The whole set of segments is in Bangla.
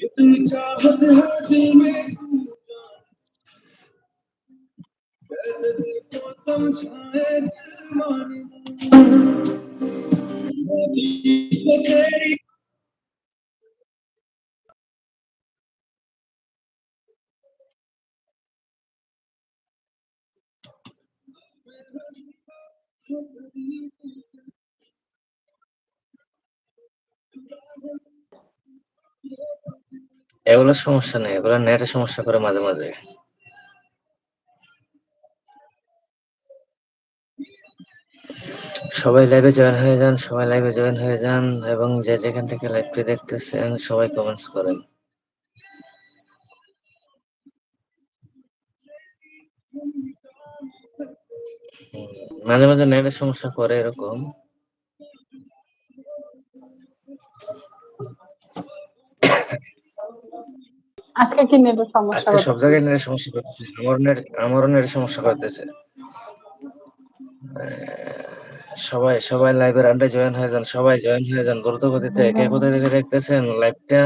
कितनी चाहत है दिल में तू जान कैसे दिल को समझाए दिल माने तो तेरी এগুলো সমস্যা নেই, এগুলো নেটের সমস্যা করে মাঝে মাঝে। সবাই লাইভে জয়েন হয়ে যান, সবাই লাইভে জয়েন হয়ে যান এবং যে যেখান থেকে লাইভটি দেখতেছেন, সবাই কমেন্টস করেন। মাঝে মাঝে নেটের সমস্যা করে এরকম। আজকে কি নেটের সমস্যা আজকে সব জায়গায় নেটের সমস্যা করতেছে আমার নেট আমারও নেটের সমস্যা করতেছে। সবাই সবাই লাইভের আন্ডায় জয়েন হয়ে যান সবাই জয়েন হয়ে যান দ্রুত গতিতে কে কোথা থেকে দেখতেছেন লাইভটা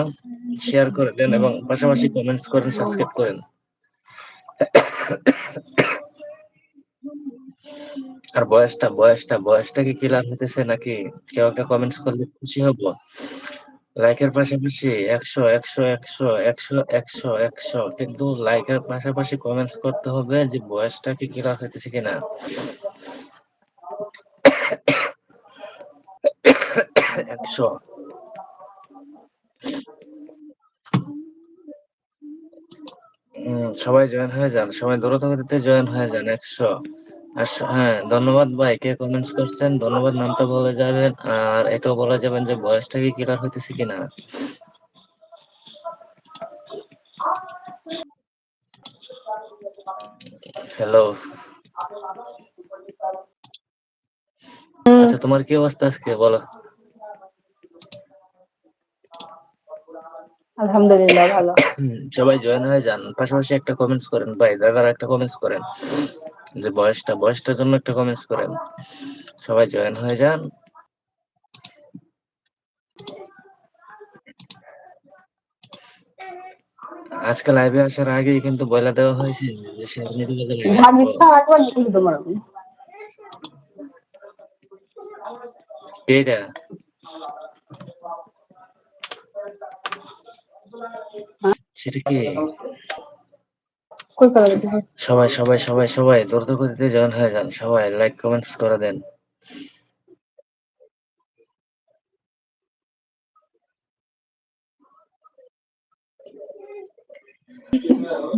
শেয়ার করে দেন এবং পাশাপাশি কমেন্টস করেন সাবস্ক্রাইব করেন। আর বয়সটা বয়সটা বয়সটা কি ক্লিয়ার হতেছে নাকি? কেউ একটা কমেন্টস করলে খুশি হব? লাইকের পাশাপাশি একশো একশো একশো একশো একশো একশো। কিন্তু লাইকের পাশাপাশি কমেন্টস করতে হবে যে বয়সটা কি ক্লিয়ার হইতেছে কিনা। একশো। সবাই জয়েন হয়ে যান, সবাই দ্রুত গতিতে জয়েন হয়ে যান, একশো। হ্যাঁ ধন্যবাদ ভাই। কে কমেন্টস করছেন? ধন্যবাদ নামটা বলে যাবেন। আর এটাও বলে যাবেন যে বয়সটা কি ক্লিয়ার হইতেছে কিনা? হ্যালো আচ্ছা তোমার কি অবস্থা আজকে? বলো। আলহামদুলিল্লাহ ভালো। সবাই জয়েন হয়ে যান। পাশাপাশি একটা কমেন্টস করেন। ভাই দাদারা একটা কমেন্টস করেন। যে বয়সটা বয়সটার জন্য একটা কমেন্টস করেন। সবাই জয়েন হয়ে যান। আজকে লাইভে আসার আগেই কিন্তু বলে দেওয়া হয়েছে যে শেয়ার মিডিয়া লাইভে ভাগিস্তান একবার নিয়ে তোমার আমি এটা সেটা কি? সবাই সবাই সবাই সবাই দ্রুত গতিতে জয়েন হয়ে যান সবাই লাইক কমেন্টস করে দেন।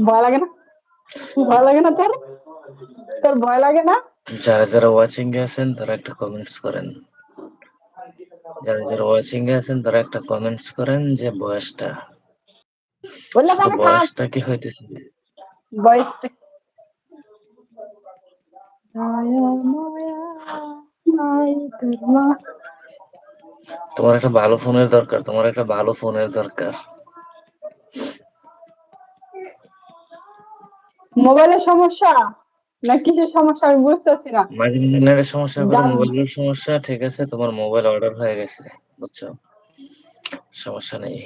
ভয় লাগে না? ভয় লাগে না তোর? তোর ভয় লাগে না? যারা যারা ওয়াচিং এ আছেন তারা একটা কমেন্টস করেন। যারা যারা ওয়াচিং এ আছেন তারা একটা কমেন্টস করেন যে বয়সটা। বয়সটা কি হইতেছে? বয়সটা তোমার একটা ভালো ফোনের দরকার তোমার একটা ভালো ফোনের দরকার। মোবাইলের সমস্যা? না কিসের সমস্যা? আমি বুঝতেছি না। মাঝে সমস্যা করে মোবাইলের সমস্যা ঠিক আছে তোমার মোবাইল অর্ডার হয়ে গেছে বুঝছ? সমস্যা নেই।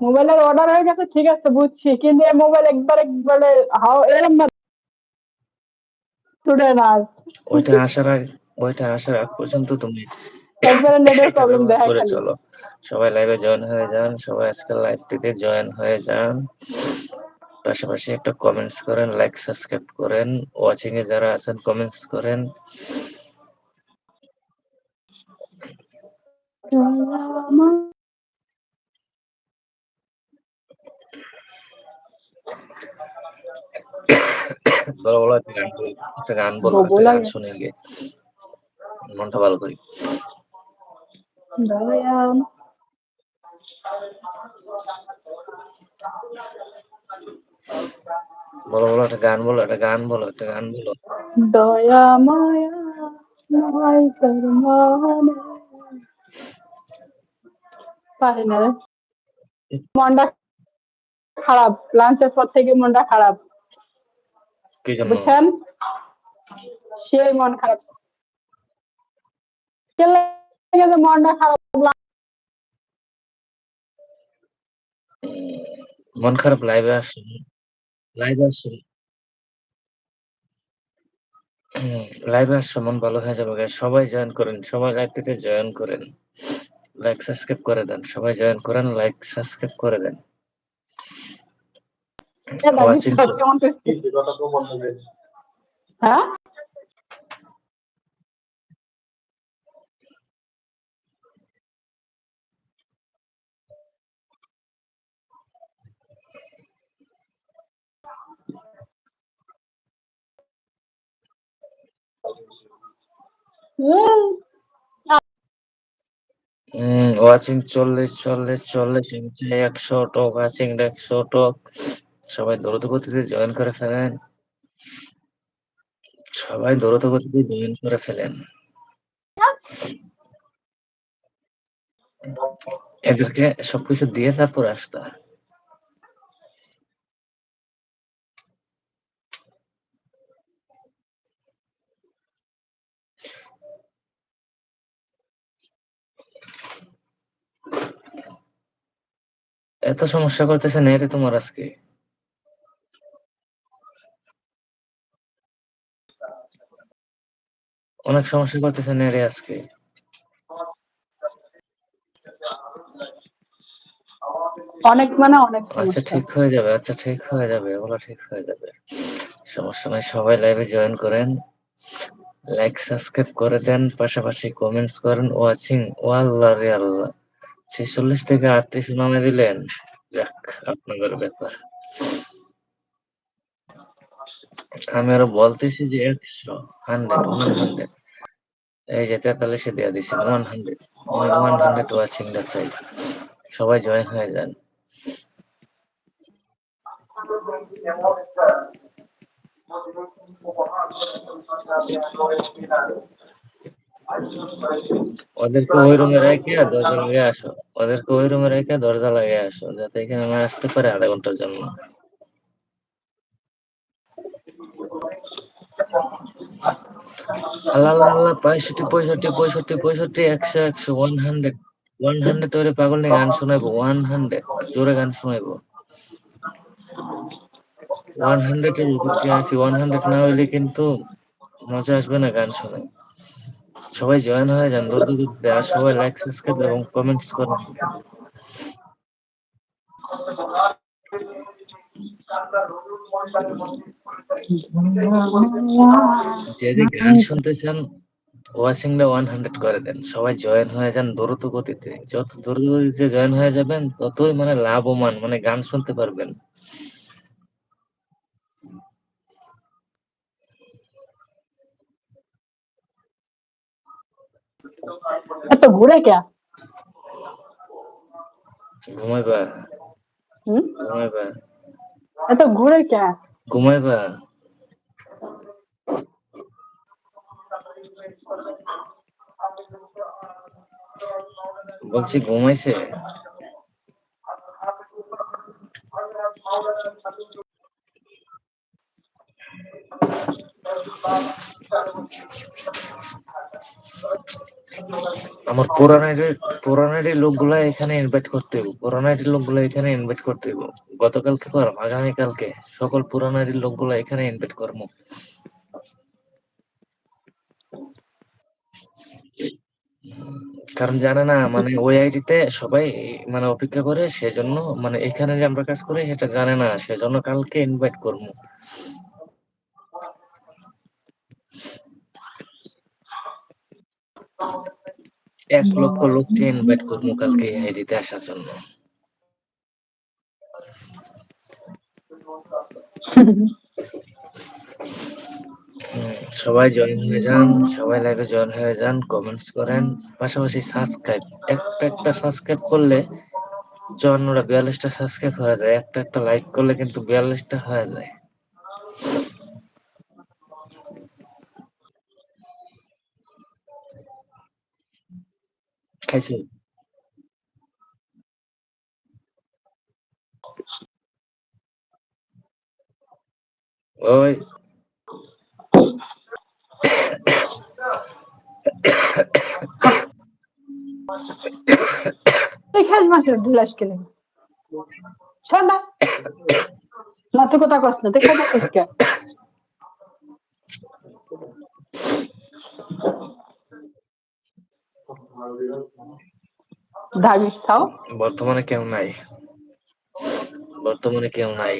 মোবাইলের অর্ডার হয়ে গেছে ঠিক আছে বুঝছি। কিন্তু এই মোবাইল একবার একবারে হাও এরম না ছুটে না ওইটা আসার আগ ওইটা আসার আগ পর্যন্ত তুমি একবারে নেটের প্রবলেম দেখা করে চলো। সবাই লাইভে জয়েন হয়ে যান সবাই আজকাল লাইভটিতে জয়েন হয়ে যান। পাশাপাশি একটা কমেন্টস করেন লাইক সাবস্ক্রাইব করেন ওয়াচিং এ যারা আছেন কমেন্টস করেন। বলো বলো একটা গান বলো একটা গান বলো একটা গান শুনে গিয়ে মনটা ভালো করি। বলো বলো একটা গান বলো একটা গান বলো একটা গান বলো। দয়া মায়া তোর মানে না মনটা খারাপ লাঞ্চের পর থেকে মনটা খারাপ। বুঝছেন? সেই মন খারাপ। মনটা খারাপ মন খারাপ লাইভে আসুন লাইভে আসুন লাইভে আসছো মন ভালো হয়ে যাবে. সবাই জয়েন করেন সবাই লাইভটিতে জয়েন করেন। লাইক সাবস্ক্রাইব করে দেন। সবাই জয়েন করেন লাইক সাবস্ক্রাইব করে দেন। হ্যাঁ ওয়াচিং চল্লিশ চল্লিশ চল্লিশ একশো টক ওয়াচিং একশো টক। সবাই দ্রুত গতিতে জয়েন করে ফেলেন। সবাই দ্রুত গতিতে জয়েন করে ফেলেন। এদেরকে সবকিছু দিয়ে তারপর আসতে। এত সমস্যা করতেছে নেটে তোমার আজকে। অনেক সমস্যা করতেছে নেটে আজকে। অনেক মানে অনেক আচ্ছা ঠিক হয়ে যাবে আচ্ছা ঠিক হয়ে যাবে এগুলো ঠিক হয়ে যাবে। সমস্যা নাই সবাই লাইভে জয়েন করেন। লাইক সাবস্ক্রাইব করে দেন পাশাপাশি কমেন্টস করেন ওয়াচিং ও আল্লাহ রে আল্লাহ। ছেচল্লিশ থেকে আটত্রিশ নামে দিলেন। যাক আপনাদের ব্যাপার। আমি আরও বলতেছি যে একশো হান্ড্রেড ওয়ান হান্ড্রেড এই যে তেতাল্লিশে দেওয়া দিচ্ছেন ওয়ান হান্ড্রেড ওয়ান হান্ড্রেড ওয়াচিংটা চাই। সবাই জয়েন হয়ে যান। ওদেরকে ওই রুমে রেখে দরজা লাগিয়ে আসো। ওদেরকে ওই রুমে রেখে দরজা লাগিয়ে আসো, যাতে এখানে না আসতে পারে আধা ঘণ্টার জন্য। আল্লাহ আল্লাহ পঁয়ষট্টি পঁয়ষট্টি পঁয়ষট্টি পঁয়ষট্টি, একশো একশো ওয়ান হান্ড্রেড ওয়ান হান্ড্রেড ওরে পাগল নিয়ে গান শোনাইবো ওয়ান হান্ড্রেড জোরে গান শোনাইবো। ওয়ান হান্ড্রেড এর উপরে আছি ওয়ান হান্ড্রেড না হইলে কিন্তু মজা আসবে না গান শুনে। সবাই জয়েন হয়ে যান দ্রুত দ্রুত আর সবাই লাইক সাবস্ক্রাইব এবং কমেন্টস করেন। যে যে গান শুনতেছেন ওয়াচিংটা ওয়ান হান্ড্রেড করে দেন। সবাই জয়েন হয়ে যান দ্রুত গতিতে। যত দ্রুত গতিতে জয়েন হয়ে যাবেন ততই মানে লাভবান মানে গান শুনতে পারবেন। এত ঘুরে কে? ঘুমাইবা? হুম? ঘুমাইবা? এত ঘুরে কে? ঘুমাইবা বলছি ঘুমাইছে আমার পুরানাইটের পুরানাইটের লোকগুলা এখানে ইনভাইট করতে হইব। পুরানাইটের লোকগুলা এখানে ইনভাইট করতে হইব। গতকালকে করম আগামীকালকে সকল পুরানাইটের লোকগুলা এখানে ইনভাইট করব। কারণ জানে না মানে ওই আইডিতে সবাই মানে অপেক্ষা করে, সেজন্য মানে এখানে যে আমরা কাজ করি, সেটা জানে না, সেজন্য কালকে ইনভাইট করব। এক লক্ষ লোককে ইনভাইট করব কালকে এই আইডিতে আসার জন্য। সবাই জয়েন হয়ে যান, সবাই লাইভে জয়েন হয়ে যান কমেন্টস করেন, পাশাপাশি সাবস্ক্রাইব একটা একটা সাবস্ক্রাইব করলে চুয়ান্নটা, বিয়াল্লিশটা সাবস্ক্রাইব হয়ে যায়, একটা একটা লাইক করলে কিন্তু বিয়াল্লিশটা হয়ে যায়। খাইছো। খেল মাসে ঢুলাস কেলে শোন না। তুই কথা কস না তুই খেল মাসিস কে ধাবিস খাও। বর্তমানে কেউ নাই। বর্তমানে কেউ নাই।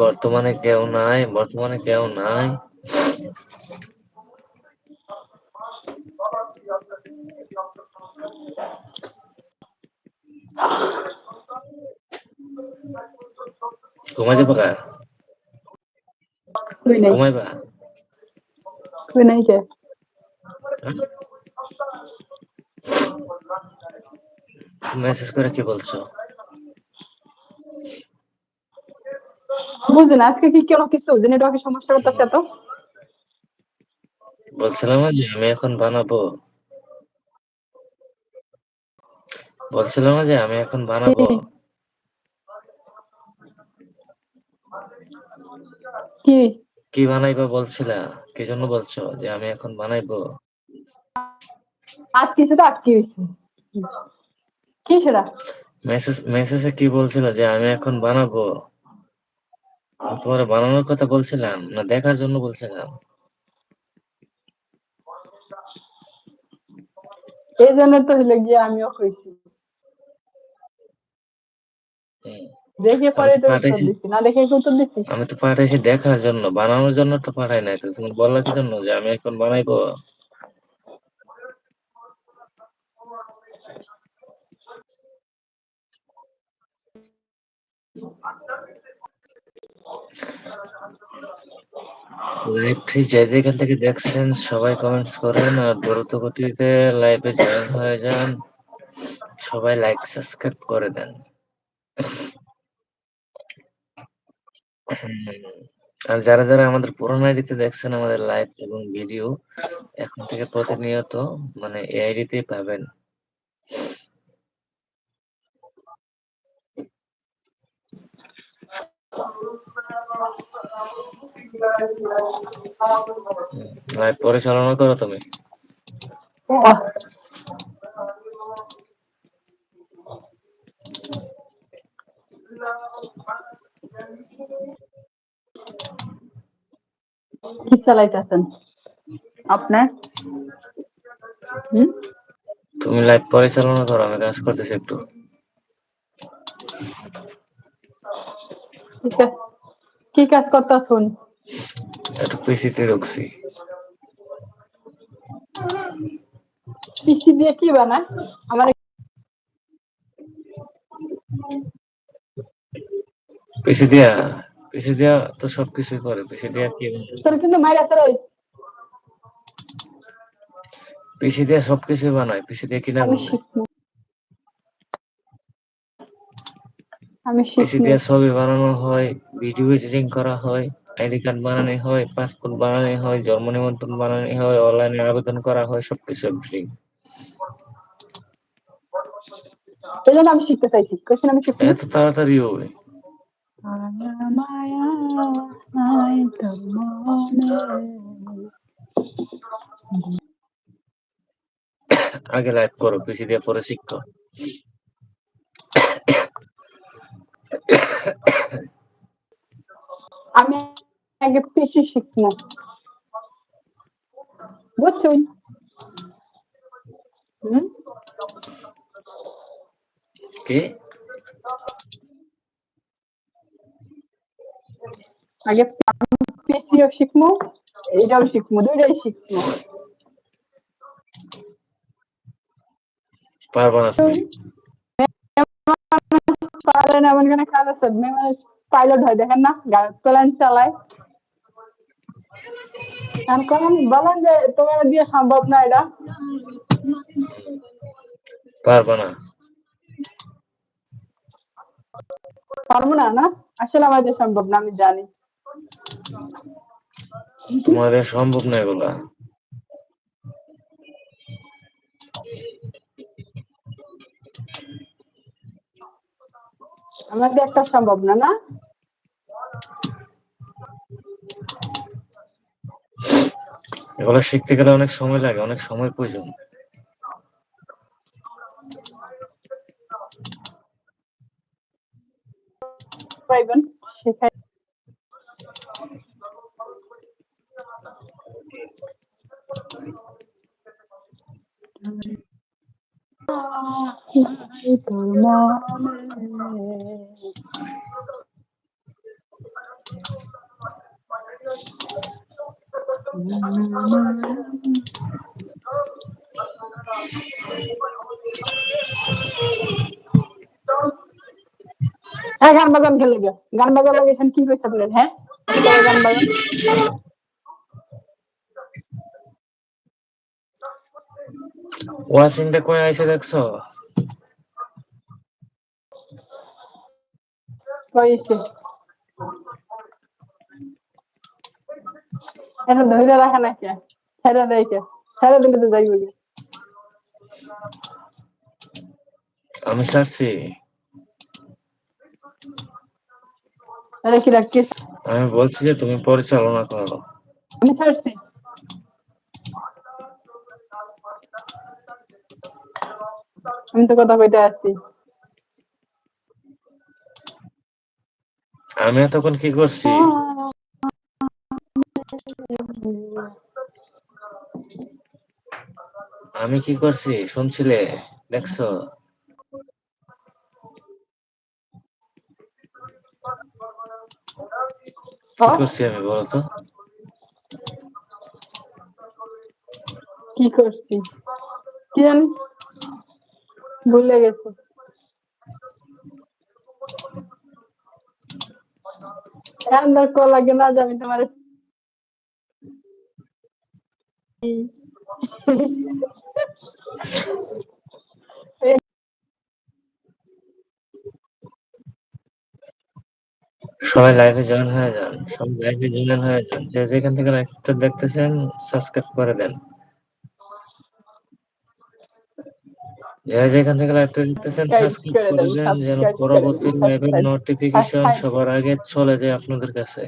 বর্তমানে কেউ নাই বর্তমানে কেউ নাই। ঘুমাই যাব ঘুমাইবা? তুই নেই কে মেসেজ করে কি বলছো? বুঝলি না আজকে কি কেন কিছু? যে নেটওয়ার্কের সমস্যা করতেছে তো? বলছিলাম না যে আমি এখন বানাবো। বলছিলাম না যে আমি এখন বানাবো। কি? কি বানাইবা বলছিলা? কি জন্য বলছো যে আমি এখন বানাইবো? আটকিছে তো আটকে গেছে। কি সেটা? মেসেজ মেসেজে কি বলছিল যে আমি এখন বানাবো? তোমার বানানোর কথা বলছিলাম না দেখার জন্য বলছিলাম? এই জন্য তো হলে গিয়ে আমিও হয়েছি হুম। দেখে পরে তো উত্তর দিচ্ছি না দেখে উত্তর দিচ্ছি। আমি তো পাঠাইছি দেখার জন্য বানানোর জন্য তো পাঠাই নাই তো তুমি বলার জন্য যে আমি এখন বানাইবো? লাইভটি যে যেখান থেকে দেখছেন সবাই কমেন্টস করেন আর দ্রুত গতিতে লাইভে জয়েন হয়ে যান। সবাই লাইক সাবস্ক্রাইব করে দেন। আর যারা যারা আমাদের পুরোনো আইডিতে দেখছেন আমাদের লাইভ এবং ভিডিও এখন থেকে প্রতিনিয়ত মানে এই আইডিতেই পাবেন। লাইভ পরিচালনা করো তুমি। কি চালাইতেছেন? আপনার? তুমি লাইভ পরিচালনা করো আমি কাজ করতেছি একটু। কি কাজ- কি কাজ করতেছুন? একটু পিসিতে ঢুকছি। পিসি দিয়ে কি বানায়? আমার পিসি দিয়া? পিসি দিয়া তো সবকিছুই করে পিসি দিয়া কি তোর কিন্তু মাইরা তোর পিসি দিয়া সবকিছুই বানায় পিসি দিয়ে কিনা আমি শিখব দিয়ে ছবি বানানো হয় ভিডিও এডিটিং করা হয় আইডি কার্ড বানানো হয় পাসপোর্ট বানানো হয় জন্ম নিবন্ধন বানানো হয় অনলাইনে আবেদন করা হয় সবকিছু এভরিথিং এই জন্য আমি শিখতে চাইছি। কোশ্চেন আমি শিখব এত তাড়াতাড়ি হবে। আগে লাইভ করো পিসি দিয়ে পরে শিখতো আমি আগে পিসি শিখব বুঝছুন হুম কি আগে পিসিও শিখব এইটাও শিখব দুইটাই শিখব। পারবা না পারেন এমন কোনো কাজ আছে? পাইলট হয় দেখেন না? প্লেন চালায়। এখন বলেন যে তোমার দিয়ে সম্ভব না এটা। পারবা না। পারব না না? আসলে আমাদের সম্ভব না আমি জানি। তোমাদের সম্ভব না এগুলা। আমাদের একটা সম্ভব না না? এগুলো শিখতে গেলে অনেক সময় লাগে, অনেক সময় প্রয়োজন। পাইবেন হ্যাঁ গান বাজান খেলে গিয়া গান বাজার লাগে এখানে কি করতে আপনার হ্যাঁ বাজান ওয়াশিংটা কই আইছে দেখছ? এটা ধরে রাখা না ছেড়ে দেয় ছেড়ে দিলে তো যাইব। আমি ছাড়ছি। কি রাখছিস আমি বলছি যে তুমি পরিচালনা করো। আমি ছাড়ছি আমি তো কথা কইতে আসছি আমি এতক্ষণ কি করছি? আমি কি করছি শুনছিলে? দেখছ? কি? করছি আমি বলতো? কি করছি কি জানি ভুলে গেছি এখন কল লাগে না যে আমি তোমার সবাই লাইভে জয়েন হয়ে যান। সবাই লাইভে জয়েন হয়ে যান। যে যেখান থেকে লাইভটা দেখতেছেন সাবস্ক্রাইব করে দেন। যে যেখান থেকে লাইভটা দেখতেছেন সাবস্ক্রাইব করে দেন, যেন পরবর্তী লাইভের নোটিফিকেশন সবার আগে চলে যায় আপনাদের কাছে।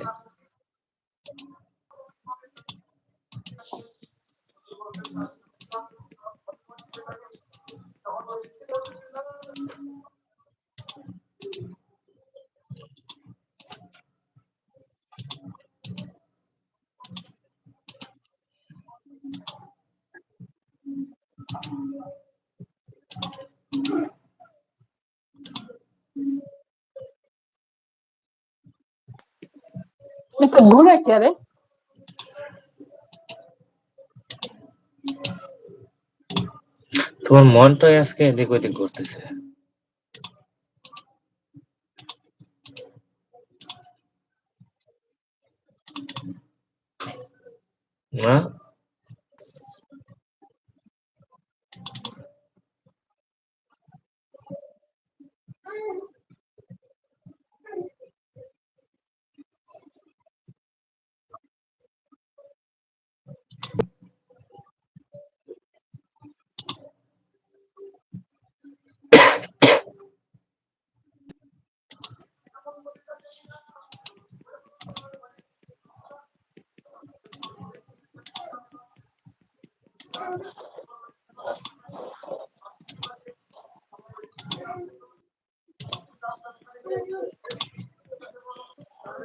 এটা ঘুরে কে রে তোমার মনটাই আজকে এদিক ওদিক ঘুরতেছে। না?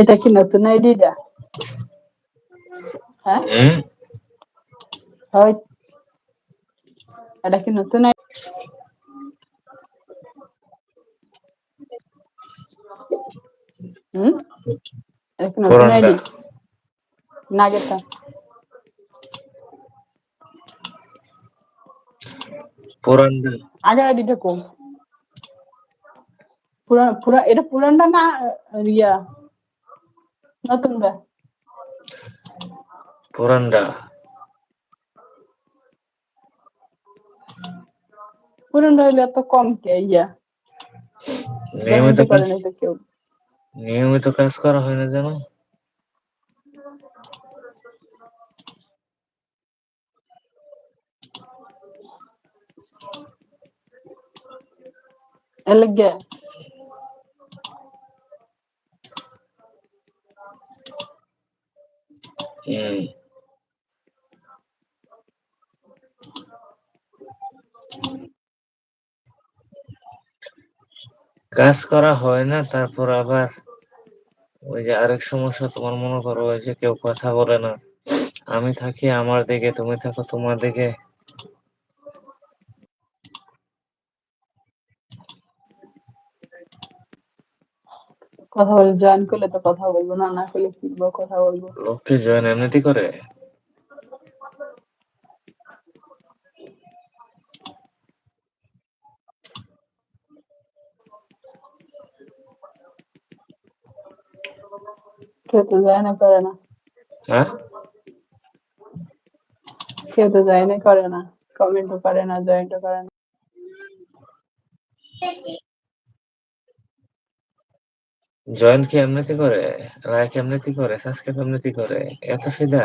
এটা কি নতুন আইডিটা হ্যাঁ হুম হয় এটা কি নতুন আইডি হুম? নতুন। আইডি না আগেরটা পুরানটা আইডিটা কম পুরা পুরা এটা পুরানটা না রিয়া নতুনটা? পুরানটা পুরানটা হইলে এত কম কে ইয়া। নিয়মিত তো কেউ। নিয়মিত কাজ করা হয় না যেন এর লাগে হুম কাজ করা হয় না তারপর আবার ওই যে আরেক সমস্যা তোমার মনে করো ওই যে কেউ কথা বলে না। আমি থাকি আমার দিকে তুমি থাকো তোমার দিকে। কথা বল জয়েন করলে তো কথা বলব না না করলে কি কথা বলব। লোককে জয়েন এমনিতেই করে? কেউ তো জয়েন করে না হ্যাঁ কেউ তো জয়েন করে না কমেন্টও করে না জয়েন্টও করে? না জয়েন কি এমনিতে করে? লাইক এমনিতে করে সাবস্ক্রাইব এমনিতে করে? এত সিধা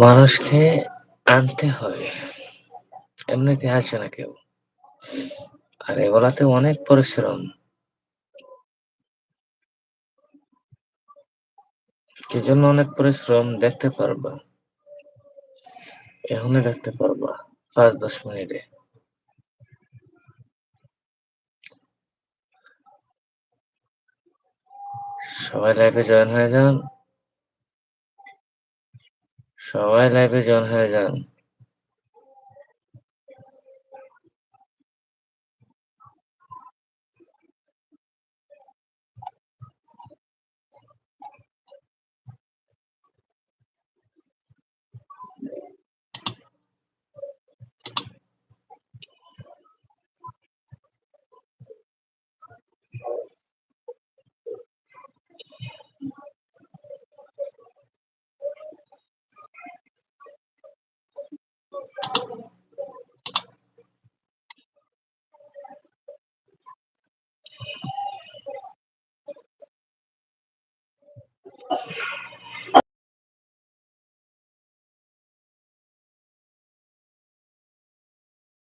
মানুষকে আনতে হবে এমনিতে আসে না কেউ। আর এগুলাতে অনেক পরিশ্রম। কি জন্য অনেক পরিশ্রম দেখতে পারবা। এখনই দেখতে পারবা, পাঁচ দশ মিনিটে। সবাই লাইফে জয়েন হয়ে যান। সবাই লাইফে জয়েন হয়ে যান।